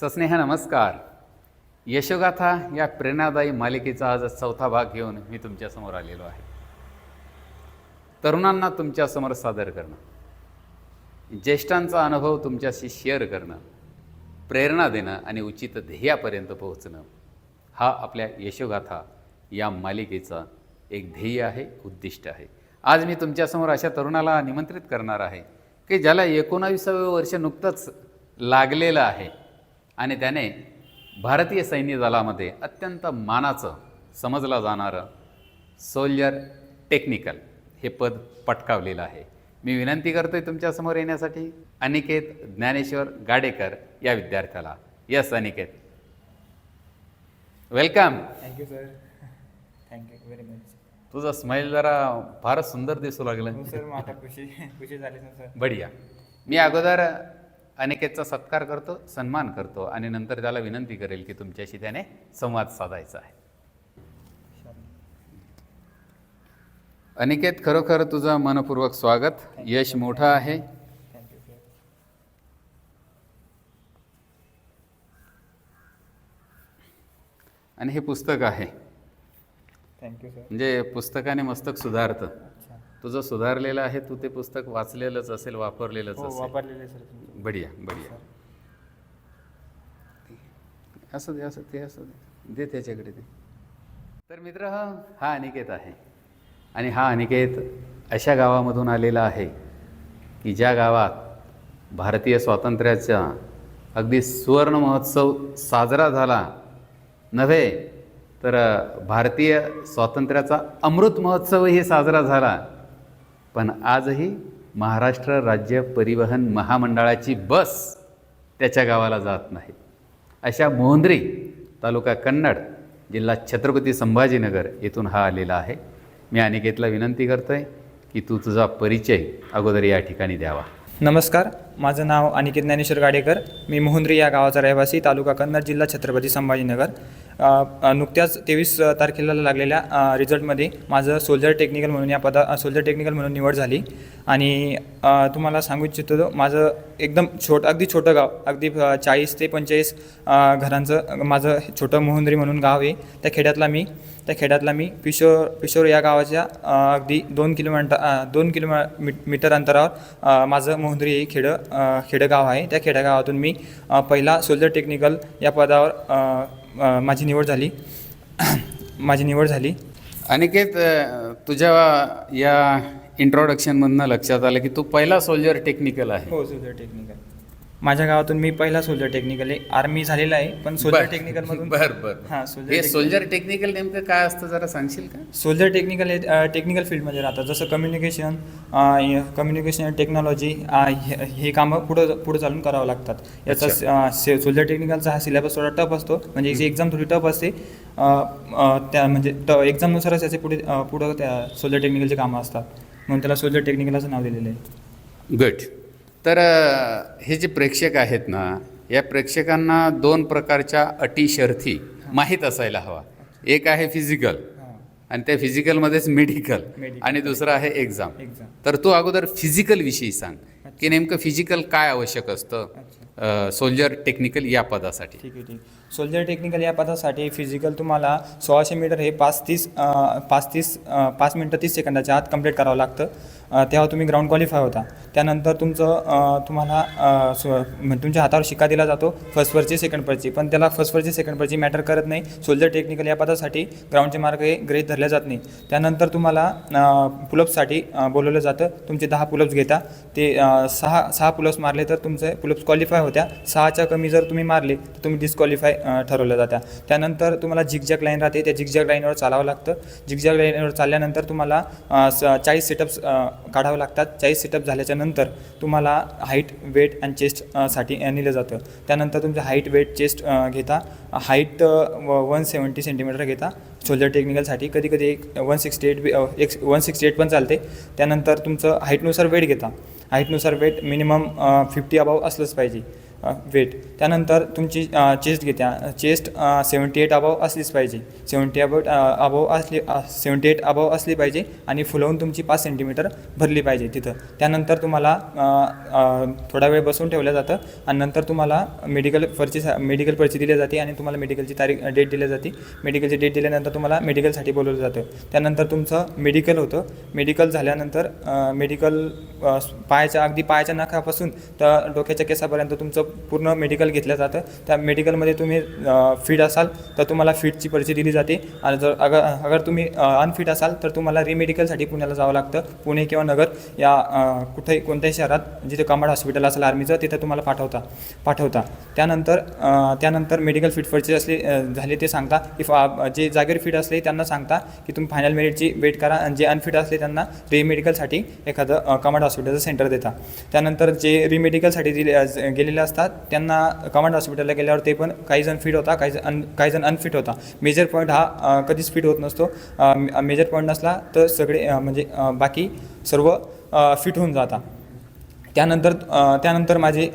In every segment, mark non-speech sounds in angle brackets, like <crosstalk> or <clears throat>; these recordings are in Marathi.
सस्नेह नमस्कार. यशोगाथा या प्रेरणादायी मालिकेचा आज चौथा भाग घेऊन मी तुमच्यासमोर आलेलो आहे. तरुणांना तुमच्यासमोर सादर करणं ज्येष्ठांचा अनुभव तुमच्याशी शेअर करणं प्रेरणा देणं आणि उचित ध्येयापर्यंत पोहोचणं हा आपल्या यशोगाथा या मालिकेचा एक ध्येय आहे उद्दिष्ट आहे. आज मी तुमच्यासमोर अशा तरुणाला निमंत्रित करणार आहे की ज्याला एकोणाविसावं वर्ष नुकतंच लागलेलं आहे. आणि त्याने भारतीय सैन्य दलामध्ये अत्यंत मानाचं समजलं जाणारं सोल्जर टेक्निकल हे पद पटकावलेलं आहे. मी विनंती करतोय तुमच्यासमोर येण्यासाठी. अनिकेत ज्ञानेश्वर गाडेकर या विद्यार्थ्याला. Yes Aniket. Welcome thank you sir thank you very much तुझं स्माईल जरा फारच सुंदर दिसू लागलं. हो सर मला खुशी खुशी झाली सर बढिया. मी अगोदर अनिकेतचा सत्कार करतो सन्मान करतो आणि नंतर त्याला विनंती करेल की तुमच्याशी त्याने संवाद साधायचा आहे. अनिकेत खरोखर तुझं मनपूर्वक स्वागत. यश मोठं आहे. आणि हे पुस्तक आहे. थँक्यू म्हणजे पुस्तकाने मस्तक सुधारतं. तुझं सुधारलेलं आहे तू ते पुस्तक वाचलेलंच असेल वापरलेलंच हो असेल. बढिया बढिया. असं दे असं ते असं दे. दे त्याच्याकडे दे तर मित्र हा हा अनिकेत आहे. आणि हा अनिकेत अशा गावामधून आलेला आहे की ज्या गावात भारतीय स्वातंत्र्याचा अगदी सुवर्ण महोत्सव साजरा झाला नव्हे तर भारतीय स्वातंत्र्याचा अमृत महोत्सवही साजरा झाला. पण आजही महाराष्ट्र राज्य परिवहन महामंडळाची बस त्याच्या गावाला जात नाही. अशा मोहंद्री तालुका कन्नड जिल्हा छत्रपती संभाजीनगर येथून हा आलेला आहे. मी अनिकेतला विनंती करतो आहे की तू तुझा परिचय अगोदर या ठिकाणी द्यावा. नमस्कार माझं नाव अनिकेत ज्ञानेश्वर गाडेकर. मी मोहंद्री या गावाचा रहिवासी तालुका कन्नड जिल्हा छत्रपती संभाजीनगर. नुकत्याच तेवीस तारखेला लागलेल्या रिझल्टमध्ये माझं सोल्जर टेक्निकल म्हणून या पदा सोल्जर टेक्निकल म्हणून निवड झाली. आणि तुम्हाला सांगू इच्छितो माझं एकदम छोट अगदी छोटं गाव अगदी चाळीस ते पंचेचाळीस घरांचं माझं छोटं मोहंदरी म्हणून गाव आहे. त्या खेड्यातला मी त्या खेड्यातला मी पिशोर पिशोर या गावाच्या अगदी दोन किलोमीटर दोन दोन मी मीटर अंतरावर माझं मोहंदरी हे खेडं अ, खेडेगाव आहे. त्या खेडेगावातून मी पहिला सोल्जर टेक्निकल या पदावर माझी निवड झाली. <clears throat> माझी निवड झाली. अनिकेत तुझ्या या इंट्रोडक्शनमधनं लक्षात आलं की तू पहिला सोल्जर टेक्निकल आहे. हो सोल्जर टेक्निकल माझ्या गावातून मी पहिला सोल्जर टेक्निकल आहे. आर्मी झालेला आहे पण सोल्जर बर. टेक्निकलमधून <laughs> बर बर. हां सोल्जर हे सोल्जर टेक्निकल नेमकं काय असतं जरा सांगशील का? सोल्जर टेक्निकल हे अ, टेक्निकल फील्डमध्ये राहतात. जसं communication uh, communication technology uh, हे हे कामं पुढं पुढं चालून करावं लागतात. याचा अ, से- सोल्जर टेक्निकलचा हा सिलेबस थोडा टफ असतो. म्हणजे याची एक्झाम थोडी टफ असते. अ, अ, त्या म्हणजे ट एक्झामनुसारच त्याचे पुढे अ, पुढं त्या सोल्जर टेक्निकलचे कामं असतात. म्हणून त्याला सोल्जर टेक्निकल असं नाव दिलेलं आहे. गुड तर हे जे प्रेक्षक आहेत ना या प्रेक्षकांना दोन प्रकारच्या अटी शर्थी माहीत असायला हवा. एक आहे फिजिकल आणि त्या फिजिकलमध्येच मेडिकल. आणि दुसरं आहे एक्झाम एक्झाम तर तू अगोदर फिजिकल विषयी सांग की नेमकं फिजिकल काय आवश्यक असतं सोल्जर टेक्निकल या पदासाठी. ठीक आहे ठीक सोल्जर टेक्निकल या पदासाठी फिजिकल तुम्हाला सोळाशे मीटर हे पाच तीस पाच तीस पाच मिनटं तीस सेकंदाच्या आत कंप्लीट करावं लागतं. तेव्हा तुम्ही ग्राउंड क्वालिफाय होता. त्यानंतर तुमचं तुम्हाला स्व- तुमच्या हातावर शिक्का दिला जातो फर्स्ट वरची सेकंड परची पण त्याला फर्स्ट वरची सेकंड परची मॅटर करत नाही. सोल्जर टेक्निकल या पदासाठी ग्राउंडचे मार्ग हे ग्रहित धरले जात नाही. त्यानंतर तुम्हाला पुलअप्ससाठी बोलवलं जातं. तुमचे दहा पुलअप्स घेता. ते सहा सहा पुलअप्स मारले तर तुमचे पुलअप्स क्वालिफाय होत्या. सहाच्या कमी जर तुम्ही मारले तर तुम्ही डिस्क्वालिफाय ठरवलं जात्या. त्यानंतर तुम्हाला झिकझॅक लाईन राहते. त्या झिकझॅक लाईनवर चालावं लागतं. झिकझॅक लाईनवर चालल्यानंतर तुम्हाला स- चाळीस सेटअप्स काढावं लागतात. चाळीस सेटअप झाल्याच्यानंतर तुम्हाला हाईट वेट अँड चेस्टसाठी नेलं जातं. त्यानंतर तुमचं हाईट वेट चेस्ट घेता. हाईट वन सेवन्टी सेंटीमीटर घेता. सोल्जर टेक्निकलसाठी कधी कधी एक वन सिक्स्टी एट एक वन सिक्स्टी एट पण चालते. त्यानंतर तुमचं हाईटनुसार वेट घेता. हाईटनुसार वेट मिनिमम फिफ्टी अबाव असलंच पाहिजे. वेट त्यानंतर तुमची चेस्ट घेत्या चेस्ट सेवन्टी एट अबाव असलीच पाहिजे. सेवन्टी अबाव अबाव असली सेवन्टी एट अबाव असली पाहिजे आणि फुलवून तुमची पाच सेंटीमीटर भरली पाहिजे तिथं. त्यानंतर तुम्हाला थोडा वेळ बसून ठेवलं जातं आणि नंतर तुम्हाला मेडिकल पर्ची मेडिकल पर्ची दिली जाते आणि तुम्हाला मेडिकलची तारीख डेट दिली जाते. मेडिकलची डेट दिल्यानंतर तुम्हाला मेडिकलसाठी बोलवलं जातं. त्यानंतर तुमचं मेडिकल होतं. मेडिकल झाल्यानंतर मेडिकल पायाच्या अगदी पायाच्या नाकापासून तर डोक्याच्या केसापर्यंत तुमचं पूर्ण मेडिकल घेतलं जातं. त्या मेडिकलमध्ये तुम्ही फिट असाल तर तुम्हाला फिटची पर्ची दिली जाते. आणि जर अगर अगर तुम्ही अनफिट असाल तर तुम्हाला रिमेडिकलसाठी पुण्याला जावं लागतं. पुणे किंवा नगर या कुठेही कोणत्याही शहरात जिथे कमांड हॉस्पिटल असेल आर्मीचं तिथं तुम्हाला पाठवता पाठवता. त्यानंतर त्यानंतर मेडिकल फिट पर्ची असले झाले ते सांगता. की फा- जे जागेवर फिट असले त्यांना सांगता की तुम्ही फायनल मेरिटची वेट करा. आणि जे अनफिट असले त्यांना रिमेडिकलसाठी एखादं कमांड हॉस्पिटलचं सेंटर देता. त्यानंतर जे रिमेडिकलसाठी दिले गेलेले असतात त्यांना कमांड हॉस्पिटलला गेल्यावर ते पण काही जण फिट होता काही जण अन काही जण अनफिट होता. मेजर पॉईंट हा कधीच फिट होत नसतो. मेजर पॉईंट नसला तर सगळे म्हणजे बाकी सर्व फिट होऊन जाता. त्यानंतर त्यानंतर माझे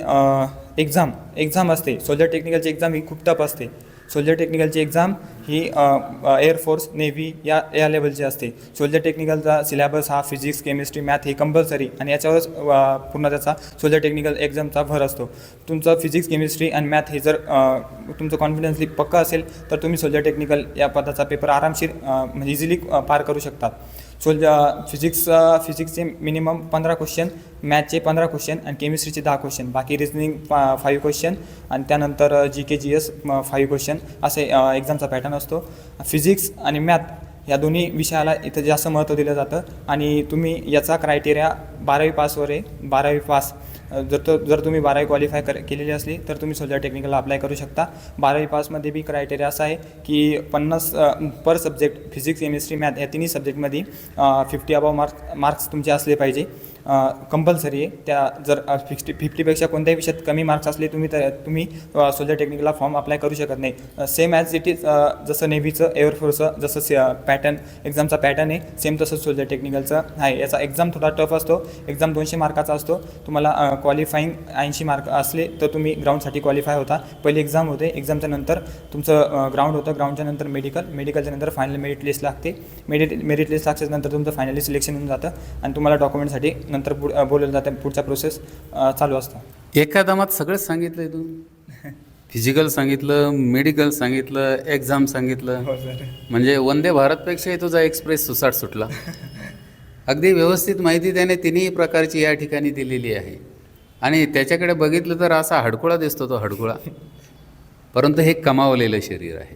एक्झाम एक्झाम असते. सोल्जर टेक्निकलची एक्झाम ही खूप टफ असते. सोल्जर टेक्निकलची एक्झाम ही एअरफोर्स नेव्ही या या लेवलची असते. सोल्जर टेक्निकलचा सिलेबस हा फिजिक्स केमिस्ट्री मॅथ हे कंपल्सरी आणि याच्यावरच पूर्ण त्याचा सोल्जर टेक्निकल एक्झामचा भर असतो. तुमचं फिजिक्स केमिस्ट्री आणि मॅथ हे जर तुमचं कॉन्फिडन्सली पक्का असेल तर तुम्ही सोल्जर टेक्निकल या पदाचा पेपर आरामशीर म्हणजे इझिली पार करू शकतात सोल फिजिक्स फिजिक्सचे मिनिमम पंधरा क्वेश्चन मॅथचे पंधरा क्वेश्चन आणि केमिस्ट्रीचे दहा क्वेश्चन बाकी रिजनिंग फाईव्ह क्वेश्चन आणि त्यानंतर G K G S five question असे uh, एक्झामचा पॅटर्न असतो. फिजिक्स आणि मॅथ या दोन्ही विषयाला इथं जास्त महत्त्व दिलं जातं. आणि तुम्ही याचा क्रायटेरिया बारावी पासवर आहे. बारावी पास जर तो जर तुम्ही बारावी क्वालिफाय कर केलेली असली तर तुम्ही सोल्जर टेक्निकलला अप्लाय करू शकता. बारावी पासमध्ये बी क्रायटेरिया असा आहे की पन्नास per subject physics chemistry math या तिन्ही सब्जेक्टमध्ये फिफ्टी अबाव मार्क्स मार्क्स तुमचे असले पाहिजे. कंपल्सरी आहे. त्या जर फिफ्टी फिफ्टीपेक्षा कोणत्याही विषयात कमी मार्क्स असले तुम्ही तर तुम्ही सोल्जर टेक्निकलला फॉर्म अप्लाय करू शकत नाही. सेम ॲज इट इज जसं नेव्हीचं एअरफोर्सचं जसं से पॅटर्न एक्झामचा पॅटर्न आहे सेम तसंच सोल्जर टेक्निकलचं आहे. याचा एक्झाम थोडा टफ असतो. एक्झाम दोनशे मार्काचा असतो. तुम्हाला क्वालिफाईंग ऐंशी मार्क असले तर तुम्ही ग्राउंडसाठी क्वालिफाय होता. पहिली एक्झाम होते. एक्झामच्या नंतर तुमचं ग्राउंड होतं. ग्राउंडच्या नंतर मेडिकल मेडिकलच्या नंतर फायनल मेरिट लिस्ट लागते. मेरिट मेरिट लिस्ट लागल्यानंतर तुमचं फायनली सिलेक्शन होऊन जातं. आणि तुम्हाला डॉक्युमेंटसाठी नंतर पुढ अ, बोलवलं जातं पुढचा प्रोसेस चालू असतं. एका दमात सगळंच सांगितलंय तू. फिजिकल सांगितलं मेडिकल सांगितलं एक्झाम सांगितलं. हो सर म्हणजे वंदे भारतपेक्षाही तुझा एक्सप्रेस सुसाट सुटला. अगदी व्यवस्थित माहिती त्याने तिन्ही प्रकारची या ठिकाणी दिलेली आहे. आणि त्याच्याकडे बघितलं तर असा हडकुळा दिसतो तो हडकुळा. परंतु हे कमावलेलं शरीर आहे.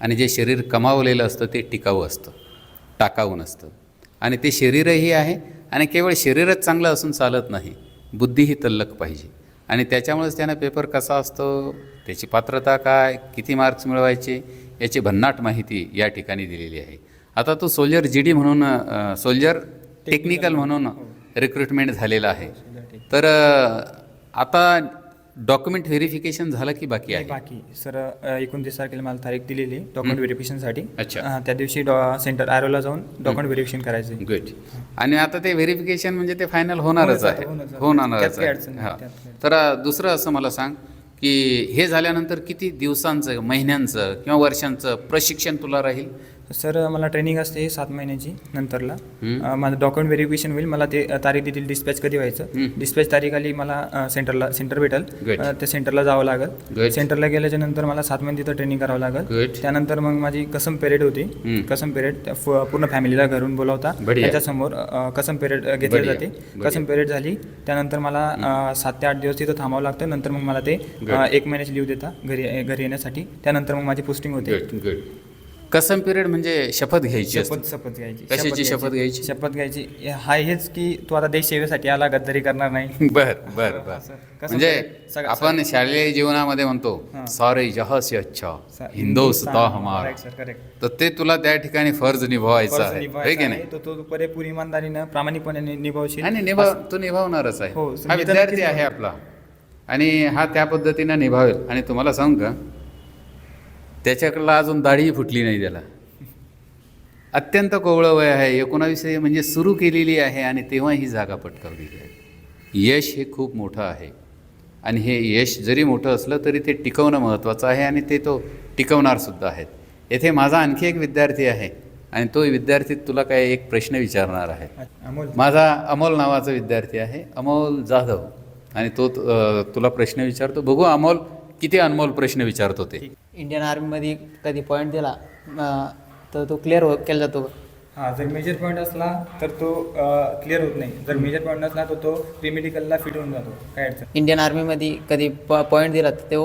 आणि जे शरीर कमावलेलं असतं ते टिकाऊ असतं टाकाऊ नसतं. आणि ते शरीरही आहे आणि केवळ शरीरच चांगलं असून चालत नाही बुद्धीही तल्लक पाहिजे. आणि त्याच्यामुळेच त्यानं पेपर कसा असतो त्याची पात्रता काय किती मार्क्स मिळवायचे याची भन्नाट माहिती या ठिकाणी दिलेली आहे. आता तो सोल्जर जी डी म्हणून सोल्जर टेक्निकल म्हणून रिक्रुटमेंट झालेला आहे. तर आता डॉक्युमेंट व्हेरिफिकेशन झालं की बाकी आहे? बाकी. सर एकोणतीस तारखेला मला तारीख दिलेली डॉक्युमेंट व्हेरिफिकेशनसाठी अच्छा. त्या दिवशी डॉ सेंटर आरोला जाऊन डॉक्युमेंट व्हेरिफिकेशन करायचे. गुड आणि आता ते व्हेरिफिकेशन म्हणजे ते फायनल होणारच आहे. होणारच आहे. तर दुसरं असं मला सांग की हे झाल्यानंतर किती दिवसांचं महिन्यांचं किंवा वर्षांचं प्रशिक्षण तुला राहील? सर मला ट्रेनिंग असते सात महिन्याची नंतरला. अ, माझं डॉक्युमेंट व्हेरिफिकेशन होईल मला ते अ, तारीख देतील डिस्पॅच कधी व्हायचं. डिस्पॅच तारीख आली मला अ, सेंटरला सेंटर भेटेल Good. अ, त्या सेंटरला जावं लागेल Good. सेंटरला गेल्याच्यानंतर मला सात महिने तिथं ट्रेनिंग करावं लागेल Good. त्यानंतर मग माझी कसम पेरियड होती. कसम पेरियड पूर्ण फॅमिलीला घरून बोलावता बढिया. त्याच्यासमोर अ, कसम पेरियड घेतली बढिया. जाते बढिया. कसम पेरियड झाली त्यानंतर मला अ, सात ते आठ दिवस तिथं थांबावं लागतं नंतर मग मला ते अ, Good. एक महिन्याची लिव्ह देता घरी घरी येण्यासाठी त्यानंतर मग माझी पोस्टिंग होते गुड गुड कसम पिरियड म्हणजे शपथ घ्यायची असते. शपथ शपथ घ्यायची. कशाची शपथ घ्यायची? शपथ घ्यायची? हा हेच की तू आता देश सेवेसाठी आला गद्दारी करणार नाही? <laughs> बर बर बर. असं. कसं म्हणजे ते सगळं- आपण शालेय जीवनामध्ये म्हणतो हां. सारे जहा से अच्छा सा- हिंदुस्ता हमारा. Correct, sir, correct. तर ते तुला त्या ठिकाणी फर्ज निभवायचा आहे. है की नाही? तो तो पुरेपूर इमानदारीनं प्रामाणिकपणे नि- निभावशील. आणि निभाव तो निभावणारच आहे. हो, हा विद्यार्थी आहे आपला. आणि हा त्या पद्धतीनं निभावेल. आणि तुम्हाला सांगू का त्याच्याकडला अजून दाढीही फुटली नाही त्याला. अत्यंत कोवळं वय आहे. एकोणावीसशे म्हणजे सुरू केलेली आहे आणि तेव्हा ही जागा पटकावलेली आहे यश हे खूप मोठं आहे. आणि हे यश जरी मोठं असलं तरी ते टिकवणं महत्त्वाचं आहे आणि ते तो टिकवणारसुद्धा आहेत. येथे माझा आणखी एक विद्यार्थी आहे आणि तो विद्यार्थी तुला काय एक प्रश्न विचारणार आहे. अमोल. माझा अमोल नावाचा विद्यार्थी आहे अमोल जाधव. आणि तो तुला प्रश्न विचारतो. बघू अमोल किती अनमोल प्रश्न विचारतो ते इंडियन आर्मीमध्ये कधी पॉईंट दिला अं, तर तो क्लिअर हो केला जातो. हां जर मेजर पॉईंट असला तर तो क्लिअर होत नाही. जर मेजर पॉईंट नसला तर तो रिमेडिकलला फिट होऊन जातो. काय अडचण इंडियन आर्मीमध्ये कधी पॉईंट दिला तर तो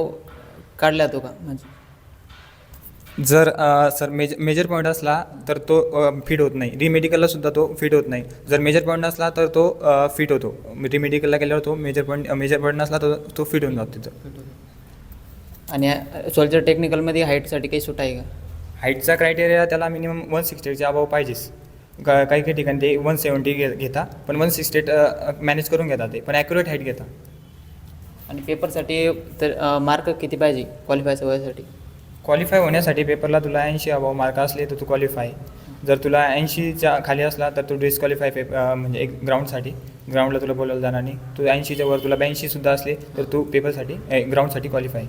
काढला जातो का? म्हणजे. जर अ, सर मेज मेजर पॉईंट असला तर तो फिट होत नाही. रिमेडिकलला सुद्धा तो फिट होत नाही. जर मेजर पॉईंट नसला तर तो फिट होतो. रिमेडिकलला गेल्यावर तो मेजर पॉईंट मेजर पॉईंट नसला तर तो फिट होऊन जातो तिथं. आणि सोल्जर टेक्निकलमध्ये हाईटसाठी काही सूट आहे का? हाईटचा क्रायटेरिया त्याला मिनिमम वन सिक्स्टीच्या अभाव पाहिजेच. क- काही काही ठिकाणी ते वन सेवन्टी घे घेता पण वन सिक्स्टी एट मॅनेज करून घेतात ते पण ॲक्युरेट हाईट घेता. आणि पेपरसाठी तर मार्क किती पाहिजे क्वालिफायचं व्हायसाठी क्वालिफाय होण्यासाठी पेपरला तुला ऐंशी अभाव मार्क असले तर तू क्वालिफाय. जर तुला ऐंशीच्या खाली असला तर तू डिस्क्वालिफाय पेप म्हणजे एक ग्राउंडसाठी ग्राउंडला तुला बोलवलं जाणार नाही. तू ऐंशीच्या वर तुला ब्याऐंशीसुद्धा असले तर तू पेपरसाठी ग्राउंडसाठी क्वालिफाय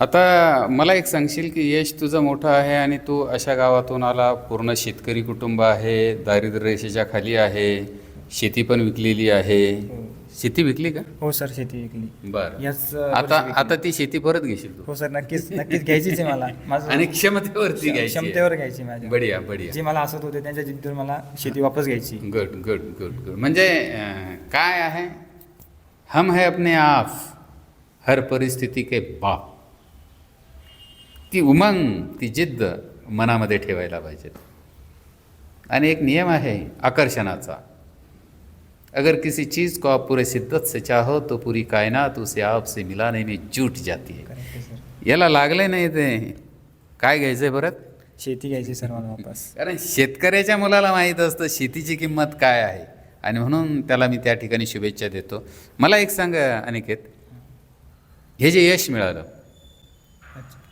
आता मला एक सांगशील की यश तुझं मोठं आहे आणि तू अशा गावातून आला पूर्ण शेतकरी कुटुंब आहे दारिद्र्य रेषेच्या खाली आहे शेती पण विकलेली आहे. शेती विकली का? हो सर शेती विकली. बरं. याच आता. आता ती शेती परत घेशील तू. हो सर नक्कीच नक्कीच घ्यायचीच आहे मला. माझं आणि क्षमतेवरती घ्यायची आहे. क्षमतेवर घ्यायची माझ्या. बढिया बढिया. जे मला असत होते त्यांच्या जिद्दीवर मला शेती वापस घ्यायची. गुड गुड गुड गुड म्हणजे अं, काय आहे? हम है अपने आप. हर परिस्थिती के बाप. ती उमंग ती जिद्द मनामध्ये ठेवायला पाहिजे आणि एक नियम आहे आकर्षणाचा. अगर किसी चीज़ को आप पूरे शिद्दत से चाहो तो पूरी कायनात उसे आपसे मिलाने में जुट जाती है। आहे, याला लागले नाही ते. काय घ्यायचंय परत? शेती घ्यायची सर मला वापस. कारण शेतकऱ्याच्या मुलाला माहीत असतं शेतीची किंमत काय आहे? आणि म्हणून त्याला मी त्या ठिकाणी शुभेच्छा देतो. मला एक सांग अनिकेत. हे जे यश मिळालं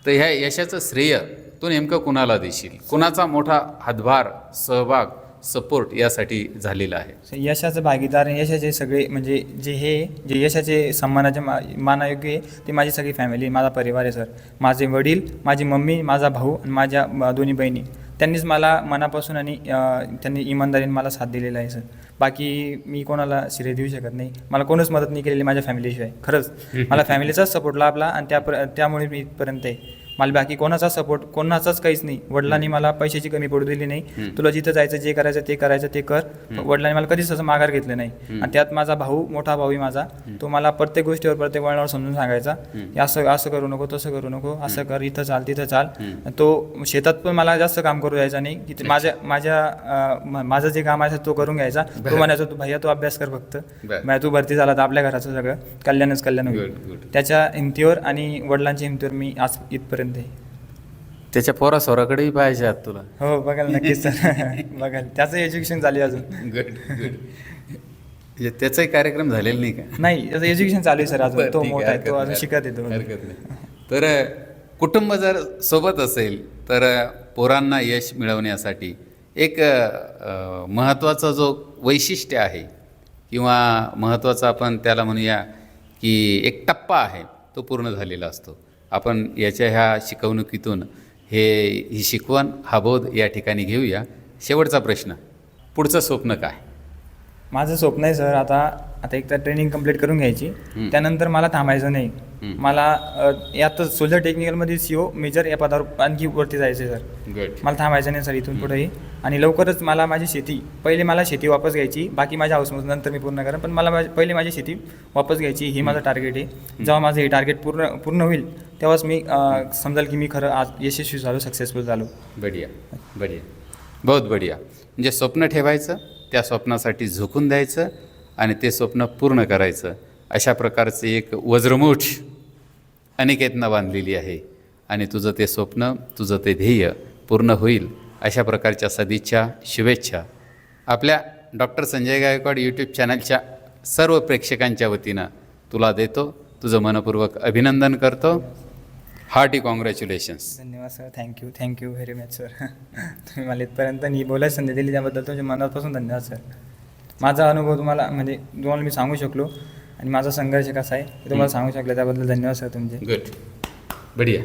तर ह्या यशाचं श्रेय तो नेमकं कुणाला देशील? कुणाचा मोठा हातभार सहभाग सपोर्ट यासाठी झालेला आहे? यशाचं भागीदार आणि यशाचे सगळे म्हणजे जे हे जे यशाचे सन्मानाचे मा मानायोग्य आहे ते माझी सगळी फॅमिली माझा परिवार आहे सर. माझे वडील माझी मम्मी माझा भाऊ आणि माझ्या दोन्ही बहिणी. त्यांनीच मला मनापासून आणि त्यांनी इमानदारीने मला साथ दिलेला आहे सर. बाकी मी कोणाला श्रेय देऊ शकत नाही. मला कोणच मदत नाही केलेली माझ्या फॅमिलीशिवाय खरंच. मला फॅमिलीचाच सपोर्ट लाभला आणि त्या त्यामुळे मी इथपर्यंत आहे. मला बाकी कोणाचा सपोर्ट कोणाचाच काहीच नाही. वडिलांनी मला पैशाची कमी पडू दिली नाही. तुला जिथं जायचं जे करायचं ते करायचं ते कर. वडिलांनी मला कधीच असं माघार घेतलं नाही. आणि त्यात माझा भाऊ मोठा भाऊ आहे माझा तो मला प्रत्येक गोष्टीवर प्रत्येक वळणावर समजून सांगायचा. की असं असं करू नको तसं करू नको असं कर इथं चाल तिथं चाल. तो शेतात पण मला जास्त काम करू द्यायचा नाही. की माझ्या माझ्या माझं जे काम आहे तो करून घ्यायचा. तो म्हणायचा तू भैया तू अभ्यास कर फक्त. तू भरती झाला तर आपल्या घराचं सगळं. कल्याणच कल्याण होईल. त्याच्या हिमतीवर आणि वडिलांच्या हिमतीवर मी आज इथपर्यंत आहे त्याच्या पोरा सोराकडेही पाहिजे आहात तुला. हो बघाल नक्कीच सर <laughs> बघाल. त्याचं एज्युकेशन चालू आहे अजून गुड गुड त्याचाही कार्यक्रम झालेला नाही का? नाही त्याचं एज्युकेशन चालू आहे सर अजून. बरं, तो ठीक मोठा आहे तो अजून नाही, शिकत येतो हरकत नाही. तर अ, कुटुंब जर सोबत असेल तर अ, पोरांना यश मिळवण्यासाठी एक महत्त्वाचा जो वैशिष्ट्य आहे किंवा महत्त्वाचा आपण त्याला म्हणूया की एक टप्पा आहे तो पूर्ण झालेला असतो. आपण याच्या ह्या शिकवणुकीतून हे ही शिकवण हा बोध या ठिकाणी घेऊया. शेवटचा प्रश्न पुढचं स्वप्न काय? माझं स्वप्न आहे सर आता आता एक तर ट्रेनिंग कंप्लीट करून घ्यायची. त्यानंतर मला थांबायचं नाही. मला यात सोल्जर टेक्निकलमध्ये सीओ मेजर या पदावर आणखी वरती जायचं आहे सर. गुड मला थांबायचं नाही सर इथून पुढेही. आणि लवकरच मला माझी शेती पहिले मला शेती वापस घ्यायची बाकी माझ्या हाऊसमोज नंतर मी पूर्ण करेन. पण मला पहिले माझी शेती वापस घ्यायची ही माझं टार्गेट आहे. जेव्हा माझं हे टार्गेट पूर्ण पूर्ण होईल तेव्हाच मी समजाल की मी खरं आज यशस्वी झालो सक्सेसफुल झालो. बढिया. बढिया. बहुत बढिया. म्हणजे स्वप्न ठेवायचं त्या स्वप्नासाठी झोकून द्यायचं आणि ते स्वप्न पूर्ण करायचं. अशा प्रकारचे एक वज्रमूठ अनिकेतनं बांधलेली आहे. आणि तुझं ते स्वप्न तुझं ते ध्येय पूर्ण होईल अशा प्रकारच्या सदिच्छा शुभेच्छा. आपल्या डॉक्टर संजय गायकवाड यूट्यूब चॅनलच्या सर्व प्रेक्षकांच्या वतीनं तुला देतो. तुझं मनपूर्वक अभिनंदन करतो. हार्टी कॉंग्रॅच्युलेशन्स धन्यवाद sir. Thank you thank you very much sir तुम्ही मला इथपर्यंत नी बोलायची संधी दिली त्याबद्दल तुमच्या मनापासून धन्यवाद सर माझा अनुभव तुम्हाला म्हणजे तुम्हाला मी सांगू शकलो आणि माझा संघर्ष कसा आहे हे तुम्हाला सांगू शकले त्याबद्दल धन्यवाद सर तुमचे. गुड बढिया.